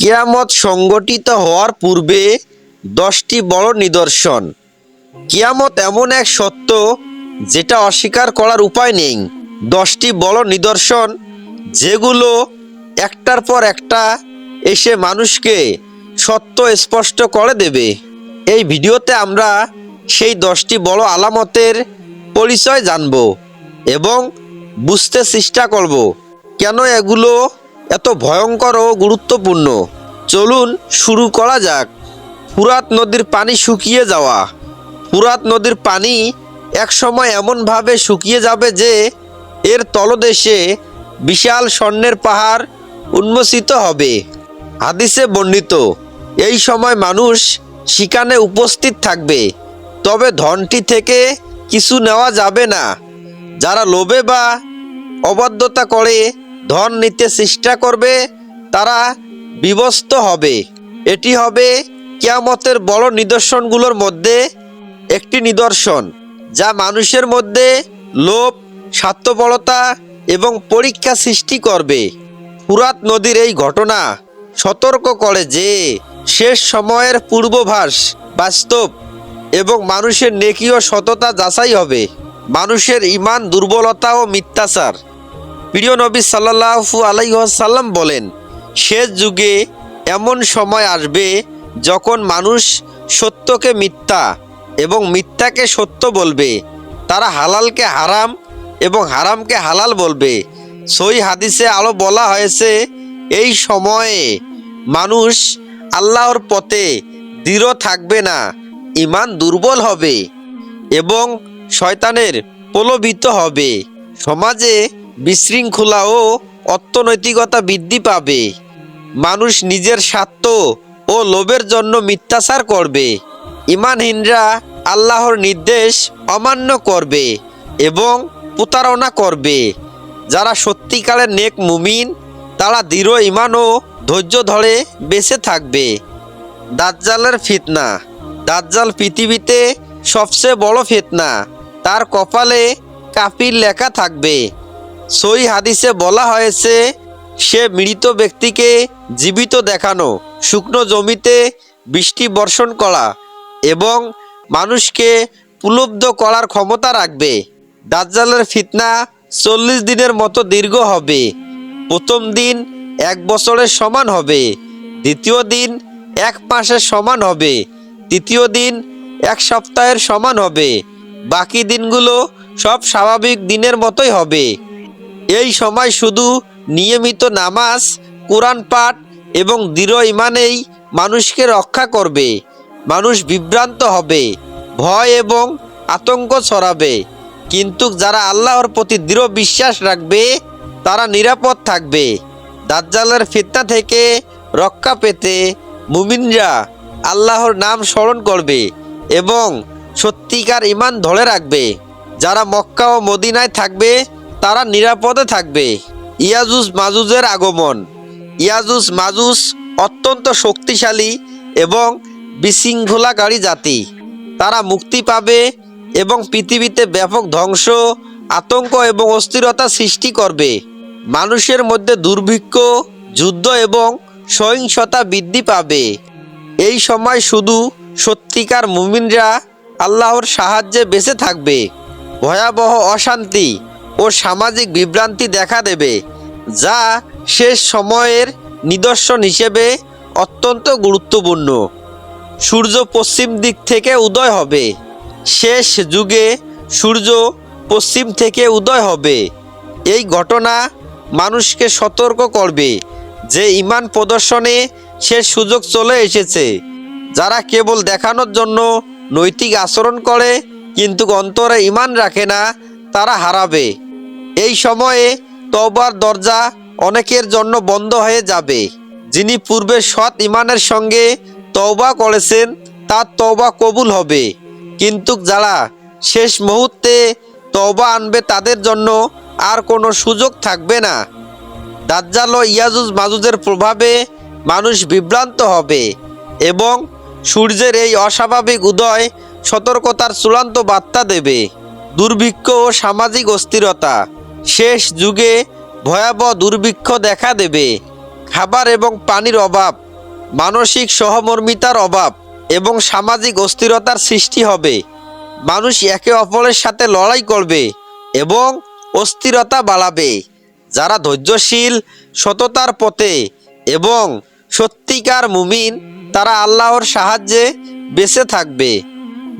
কিয়ামত সংগঠিত হওয়ার পূর্বে দশটি বড় নিদর্শন। কিয়ামত এমন এক সত্য যেটা অস্বীকার করার উপায় নেই। দশটি বড় নিদর্শন, যেগুলো একটার পর একটা এসে মানুষকে সত্য স্পষ্ট করে দেবে। এই ভিডিওতে আমরা সেই দশটি বড় আলামতের পরিচয় জানব এবং বুঝতে চেষ্টা করব, কেন এগুলো এত ভয়ঙ্কর ও গুরুত্বপূর্ণ। চলুন শুরু করা যাক। ফুরাত নদীর পানি শুকিয়ে যাওয়া। ফুরাত নদীর পানি একসময় এমনভাবে শুকিয়ে যাবে যে এর তলদেশে বিশাল স্বর্ণের পাহাড় উন্মোচিত হবে। হাদিসে বর্ণিত, এই সময় মানুষ সেখানে উপস্থিত থাকবে, তবে ধনটি থেকে কিছু নেওয়া যাবে না। যারা লোভে বা অবাধ্যতা করে ধন নিতে চেষ্টা করবে, তারা বিবস্ত হবে। এটি হবে কিয়ামতের বড় নিদর্শনগুলোর মধ্যে একটি নিদর্শন, যা মানুষের মধ্যে লোভ, স্বার্থপরতা এবং পরীক্ষা সৃষ্টি করবে। ফুরাত নদীর এই ঘটনা সতর্ক করে যে, শেষ সময়ের পূর্বভাস বাস্তব এবং মানুষের নেকি ও সততা যাচাই হবে। মানুষের ইমান দুর্বলতা ও মিথ্যাচার প্রিয় নবী সাল্লাহু আলাইসাল্লাম বলেন শেষ যুগে এমন সময় আসবে যখন মানুষ সত্যকে মিথ্যা এবং মিথ্যাকে সত্য বলবে। তারা হালালকে হারাম এবং হারামকে হালাল বলবে। সই হাদিসে আরও বলা হয়েছে, এই সময়ে মানুষ আল্লাহর পথে দৃঢ় থাকবে না ইমান দুর্বল হবে এবং শয়তানের প্রলোভিত হবে। সমাজে বিশৃঙ্খলা ও অর্থনৈতিকতা বৃদ্ধি পাবে। মানুষ নিজের স্বার্থ ও লোভের জন্য মিথ্যাচার করবে। ইমানহীনরা আল্লাহর নির্দেশ অমান্য করবে এবং প্রতারণা করবে। যারা সত্যিকারের নেক মুমিন, তারা দৃঢ় ইমান ও ধৈর্য ধরে বেঁচে থাকবে। দাজ্জালের ফিতনা। দাজ্জাল পৃথিবীতে সবচেয়ে বড় ফিতনা। তার কপালে কাপির লেখা থাকবে। সই হাদিসে বলা হয়েছে, সে মৃত ব্যক্তিকে জীবিত দেখানো, শুকনো জমিতে বৃষ্টি বর্ষণ করা এবং মানুষকে পুলব্ধ করার ক্ষমতা রাখবে। দাজ্জালের ফিতনা চল্লিশ দিনের মতো দীর্ঘ হবে। প্রথম দিন এক বছরের সমান হবে। দ্বিতীয় দিন এক মাসের সমান হবে। তৃতীয় দিন এক সপ্তাহের সমান হবে। বাকি দিনগুলো সব স্বাভাবিক দিনের মতোই হবে। এই সময় শুধু নিয়মিত নামাজ, কোরআন পাঠ এবং দৃঢ় ইমানেই মানুষকে রক্ষা করবে। মানুষ বিভ্রান্ত হবে, ভয় এবং আতঙ্ক ছড়াবে। কিন্তু যারা আল্লাহর প্রতি দৃঢ় বিশ্বাস রাখবে, তারা নিরাপদ থাকবে। দাজ্জালের ফিতনা থেকে রক্ষা পেতে মুমিনরা আল্লাহর নাম স্মরণ করবে এবং সত্যিকার ইমান ধরে রাখবে। যারা মক্কা ও মদিনায় থাকবে তারা নিরাপদে থাকবে। ইয়াজুস মাজুজের আগমন। ইয়াজুস মাজুজ অত্যন্ত শক্তিশালী এবং বিশৃঙ্খলাকারী জাতি। তারা মুক্তি পাবে এবং পৃথিবীতে ব্যাপক ধ্বংস, আতঙ্ক এবং অস্থিরতা সৃষ্টি করবে। মানুষের মধ্যে দুর্ভিক্ষ, যুদ্ধ এবং সহিংসতা বৃদ্ধি পাবে। এই সময় শুধু সত্যিকার মুমিনরা আল্লাহর সাহায্যে বেঁচে থাকবে। ভয়াবহ অশান্তি ও সামাজিক বিভ্রান্তি দেখা দেবে, যা শেষ সময়ের নিদর্শন হিসেবে অত্যন্ত গুরুত্বপূর্ণ। সূর্য পশ্চিম দিক থেকে উদয় হবে। শেষ যুগে সূর্য পশ্চিম থেকে উদয় হবে। এই ঘটনা মানুষকে সতর্ক করবে যে ইমান প্রদর্শনে শেষ সুযোগ চলে এসেছে। যারা কেবল দেখানোর জন্য নৈতিক আচরণ করে, কিন্তু অন্তরে ইমান রাখে না, তারা হারাবে। এই সময়ে তওবার দরজা অনেকের জন্য বন্ধ হয়ে যাবে। যিনি পূর্বে সৎ ইমানের সঙ্গে তওবা করেছেন, তার তওবা কবুল হবে। কিন্তু যারা শেষ মুহূর্তে তওবা আনবে, তাদের জন্য আর কোনো সুযোগ থাকবে না। দাজ্জাল ও ইয়াজুজ মাজুজের প্রভাবে মানুষ বিভ্রান্ত হবে এবং সূর্যের এই অস্বাভাবিক উদয় সতর্কতার চূড়ান্ত বার্তা দেবে। দুর্ভিক্ষ ও সামাজিক অস্থিরতা শেষ যুগে ভয়াবহ দুর্ভিক্ষ দেখা দেবে। খাবার এবং পানির অভাব, মানসিক সহমর্মিতার অভাব এবং সামাজিক অস্থিরতার সৃষ্টি হবে। মানুষ একে অপরের সাথে লড়াই করবে এবং অস্থিরতা বাড়াবে। যারা ধৈর্যশীল, সততার পথে এবং সত্যিকার মুমিন, তারা আল্লাহর সাহায্যে বেঁচে থাকবে।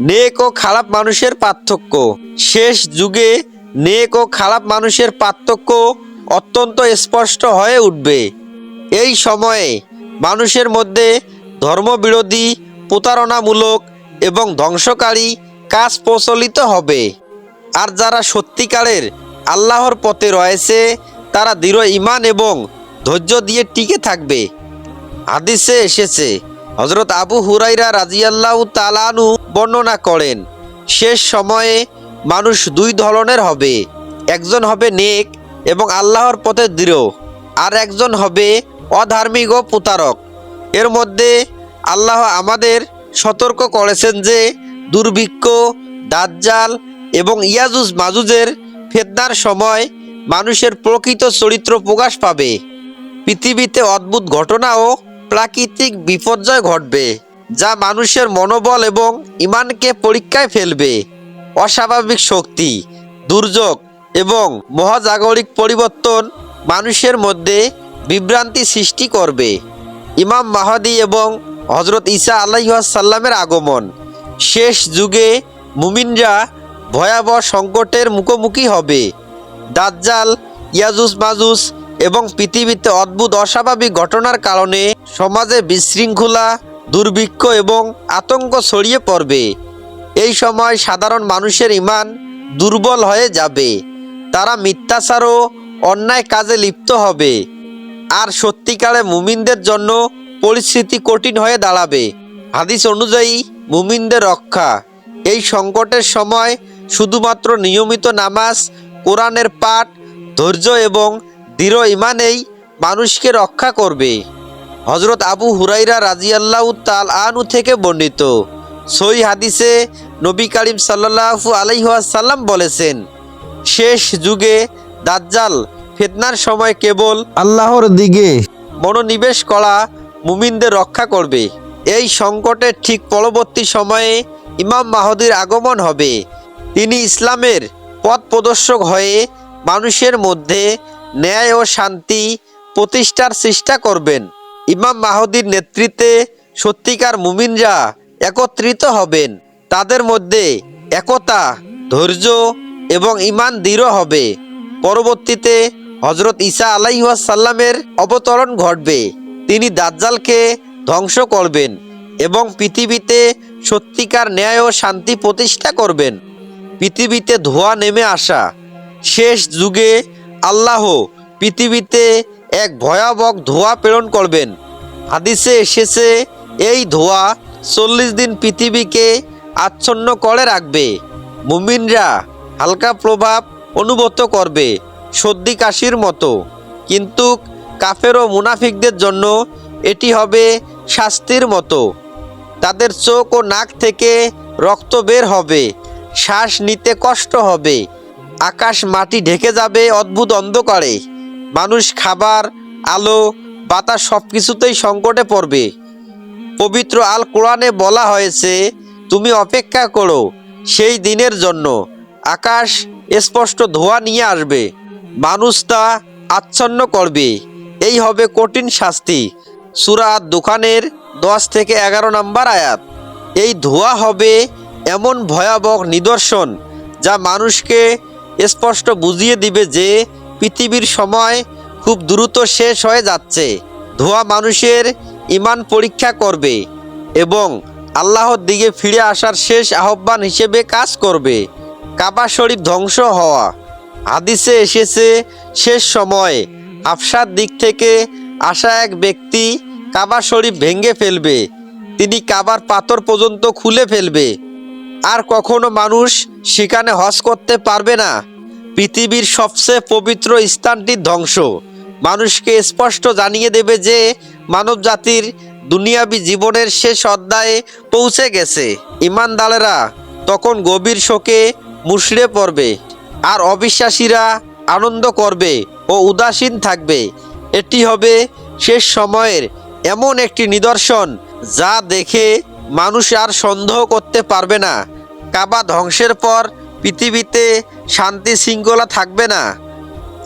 নেক ও খারাপ মানুষের পার্থক্য। শেষ যুগে নেক ও খারাপ মানুষের পার্থক্য অত্যন্ত স্পষ্ট হয়ে উঠবে। এই সময়ে মানুষের মধ্যে ধর্মবিরোধী, প্রতারণামূলক এবং ধ্বংসকারী কাজ প্রচলিত হবে। আর যারা সত্যিকারের আল্লাহর পথে রয়েছে, তারা দৃঢ় ইমান এবং ধৈর্য দিয়ে টিকে থাকবে। হাদিসে এসেছে হজরত আবু হুরাইরা রাজিয়াল্লাহ তালানু বর্ণনা করেন, শেষ সময়ে মানুষ দুই ধরনের হবে। একজন হবে নেক এবং আল্লাহর পথে দৃঢ়, আর একজন হবে অধার্মিক ও প্রতারক। এর মধ্যে আল্লাহ আমাদের সতর্ক করেছেন যে, দুর্ভিক্ষ, দাজ্জাল এবং ইয়াজুজ মাজুজের ফেতনার সময় মানুষের প্রকৃত চরিত্র প্রকাশ পাবে। পৃথিবীতে অদ্ভুত ঘটনা ও প্রাকৃতিক বিপর্যয় ঘটবে, যা মানুষের মনোবল এবং ইমানকে পরীক্ষায় ফেলবে। অস্বাভাবিক শক্তি, দুর্যোগ এবং মহাজাগরিক পরিবর্তন মানুষের মধ্যে বিভ্রান্তি সৃষ্টি করবে। ইমাম মাহাদি এবং হজরত ঈসা আল্লাহাসাল্লামের আগমন। শেষ যুগে মুমিনরা ভয়াবহ সংকটের মুখোমুখি হবে। দাজ্জাল ইয়াজুস মাজুস এবং পৃথিবীতে অদ্ভুত অস্বাভাবিক ঘটনার কারণে সমাজে বিশৃঙ্খলা, দুর্ভিক্ষ এবং আতঙ্ক ছড়িয়ে পড়বে। এই সময় সাধারণ মানুষের ইমান দুর্বল হয়ে যাবে। তারা মিথ্যাচার ও অন্যায় কাজে লিপ্ত হবে। আর সত্যিকারে মুমিনদের জন্য পরিস্থিতি কঠিন হয়ে দাঁড়াবে। হাদিস অনুযায়ী, মুমিনদের রক্ষা। এই সংকটের সময় শুধুমাত্র নিয়মিত নামাজ, কোরআনের পাঠ, ধৈর্য এবং দৃঢ় ইমানেই মানুষকে রক্ষা করবে। হজরত আবু হুরাইরা রাজিয়াল্লাহ তাল আনু থেকে বর্ণিত। সই হাদিসে নবী করিম সাল্লাহু আলাইহাসাল্লাম বলেছেন, শেষ যুগে দাজ্জাল ফেতনার সময় কেবল আল্লাহর দিকে মনোনিবেশ করা মুমিনদের রক্ষা করবে। এই সংকটের ঠিক পরবর্তী সময়ে ইমাম মাহদির আগমন হবে। তিনি ইসলামের পথ প্রদর্শক হয়ে মানুষের মধ্যে ন্যায় ও শান্তি প্রতিষ্ঠার চেষ্টা করবেন। ইমাম মাহদির নেতৃত্বে সত্যিকার মুমিনরা একত্রিত হবেন। তাদের মধ্যে একতা, ধৈর্য এবং ইমান দৃঢ় হবে। পরবর্তীতে হজরত ঈসা আলাইসাল্লামের অবতরণ ঘটবে। তিনি দাজ্জালকে ধ্বংস করবেন এবং পৃথিবীতে সত্যিকার ন্যায় ও শান্তি প্রতিষ্ঠা করবেন। পৃথিবীতে ধোঁয়া নেমে আসা। শেষ যুগে আল্লাহ পৃথিবীতে এক ভয়াবহ ধোঁয়া প্রেরণ করবেন। হাদিসে এসেছে, এই ধোঁয়া চল্লিশ দিন পৃথিবীকে আচ্ছন্ন করে রাখবে। মুমিনরা হালকা প্রভাব অনুভূত করবে, সর্দি কাশির মতো। কিন্তু কাফের ও মুনাফিকদের জন্য এটি হবে শাস্তির মতো। তাদের চোখ ও নাক থেকে রক্ত বের হবে, শ্বাস নিতে কষ্ট হবে, আকাশ মাটি ঢেকে যাবে, অদ্ভুত অন্ধকারে। মানুষ খাবার, আলো, বাতাস সব কিছুতেই সংকটে পড়বে। পবিত্র আল কোরআনে বলা হয়েছে তুমি অপেক্ষা করো, সেই দিনের জন্য। আকাশ স্পষ্ট ধোয়া নিয়ে আসবে মানুষ তা আচ্ছন্ন করবে। এই হবে কঠিন শাস্তি। সুরাত দোকানের দশ থেকে এগারো নম্বর আয়াত। এই ধোয়া হবে এমন ভয়াবহ নিদর্শন যা মানুষকে স্পষ্ট বুঝিয়ে দিবে যে পৃথিবীর সময় খুব দ্রুত শেষ হয়ে যাচ্ছে। ধোয়া মানুষের ইমান পরীক্ষা করবে এবং আল্লাহর দিকে ফিরে আসার শেষ আহ্বান হিসেবে কাজ করবে। কাবা শরীফ ধ্বংস হওয়া। হাদিসে এসেছে, শেষ সময়ে আফসার দিক থেকে আসা এক ব্যক্তি কাবা শরীফ ভেঙে ফেলবে। তিনি কাবার পাথর পর্যন্ত খুলে ফেলবে। আর কখনো মানুষ সেখানে হজ করতে পারবে না। পৃথিবীর সবচেয়ে পবিত্র স্থানটির ধ্বংস। মানুষকে স্পষ্ট জানিয়ে দেবে যে মানব জাতির দুনিয়াবি জীবনের শেষ অধ্যায়ে পৌঁছে গেছে। ইমানদারেরা তখন গভীর শোকে মুশড়ে পড়বে আর অবিশ্বাসীরা আনন্দ করবে ও উদাসীন থাকবে। এটি হবে শেষ সময়ের এমন একটি নিদর্শন যা দেখে মানুষ আর সন্দেহ করতে পারবে না। কাবা ধ্বংসের পর পৃথিবীতে শান্তি শৃঙ্খলা থাকবে না।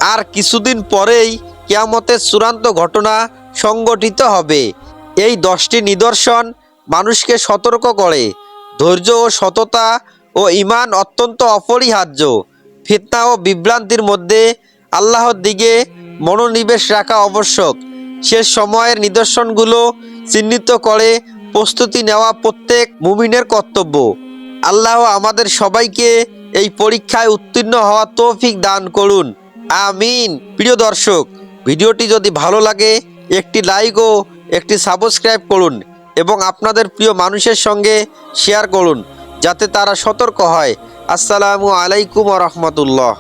আর কিছুদিন পরেই কেয়ামতের চূড়ান্ত ঘটনা সংগঠিত হবে। এই দশটি নিদর্শন মানুষকে সতর্ক করে। ধৈর্য ও সততা ও ইমান অত্যন্ত অপরিহার্য। ফিতনা ও বিভ্রান্তির মধ্যে আল্লাহর দিকে মনোনিবেশ রাখা আবশ্যক। শেষ সময়ের নিদর্শনগুলো চিহ্নিত করে প্রস্তুতি নেওয়া প্রত্যেক মুমিনের কর্তব্য। আল্লাহ আমাদের সবাইকে এই পরীক্ষায় উত্তীর্ণ হওয়া তৌফিক দান করুন। আমিন। প্রিয় দর্শক, ভিডিওটি যদি ভালো লাগে একটি লাইক ও একটি সাবস্ক্রাইব করুন এবং আপনাদের প্রিয় মানুষের সঙ্গে শেয়ার করুন, যাতে তারা সতর্ক হয়। আসসালামু আলাইকুম রহমতুল্লাহ।